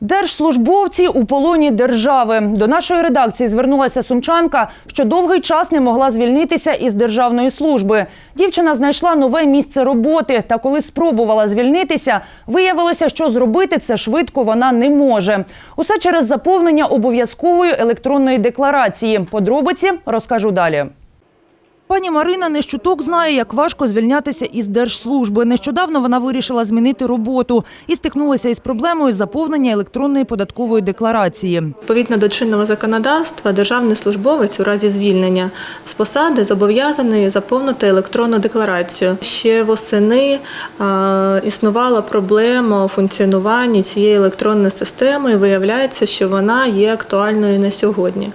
Держслужбовці у полоні держави. До нашої редакції звернулася сумчанка, що довгий час не могла звільнитися із державної служби. Дівчина знайшла нове місце роботи, та коли спробувала звільнитися, виявилося, що зробити це швидко вона не може. Усе через заповнення обов'язкової електронної декларації. Подробиці розкажу далі. Пані Марина не щуток знає, як важко звільнятися із держслужби. Нещодавно вона вирішила змінити роботу і стикнулася із проблемою заповнення електронної податкової декларації. Відповідно до чинного законодавства, державний службовець у разі звільнення з посади зобов'язаний заповнити електронну декларацію. Ще восени е, існувала проблема у функціонуванні цієї електронної системи. і Виявляється, що вона є актуальною на сьогодні.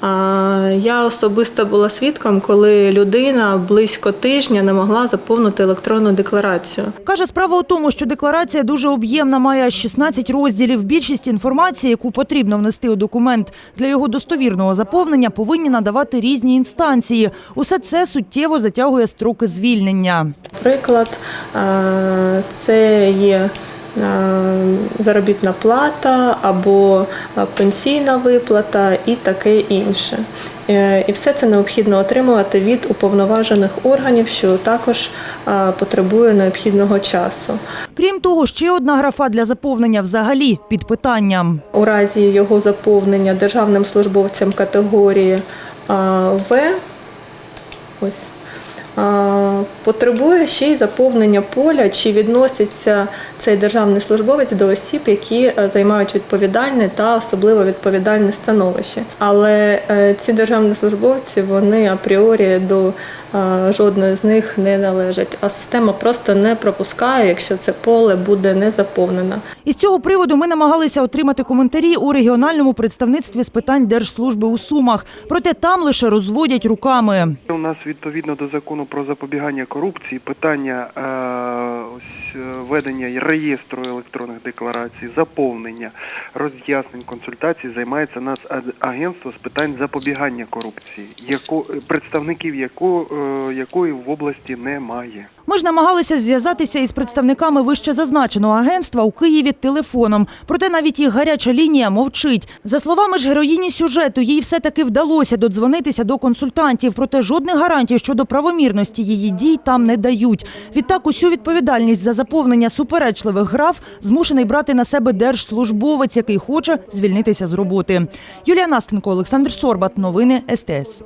А, Я особисто була свідком, коли людина близько тижня не могла заповнити електронну декларацію. Каже, справа у тому, що декларація дуже об'ємна, має аж 16 розділів. Більшість інформації, яку потрібно внести у документ для його достовірного заповнення, повинні надавати різні інстанції. Усе це суттєво затягує строки звільнення. Приклад, це є заробітна плата або е, пенсійна виплата і таке інше. Е, І все це необхідно отримувати від уповноважених органів, що також е, потребує необхідного часу. Крім того, ще одна графа для заповнення взагалі під питанням. У разі його заповнення державним службовцям категорії В ось, потребує ще й заповнення поля, чи відноситься цей державний службовець до осіб, які е, займають відповідальне та особливо відповідальне становище. Але е, ці державні службовці вони апріорі до жодної з них не належать, а система просто не пропускає, якщо це поле буде не заповнено. Із цього приводу ми намагалися отримати коментарі у регіональному представництві з питань держслужби у Сумах. Проте там лише розводять руками. У нас відповідно до закону про запобігання корупції питання е, ось, е, ведення реєстру електронних декларацій, заповнення, роз'яснень, консультацій займається нас агентство з питань запобігання корупції, яко, представників яко, е, якої в області немає. Ми ж намагалися зв'язатися із представниками вище зазначеного агентства у Києві телефоном. Проте навіть їх гаряча лінія мовчить. За словами ж героїні сюжету, їй все-таки вдалося додзвонитися до консультантів. Проте жодних гарантій щодо правомірності її дій там не дають. Відтак усю відповідальність за заповнення суперечливих граф змушений брати на себе держслужбовець, який хоче звільнитися з роботи. Юлія Настенко, Олександр Сорбат. Новини СТС.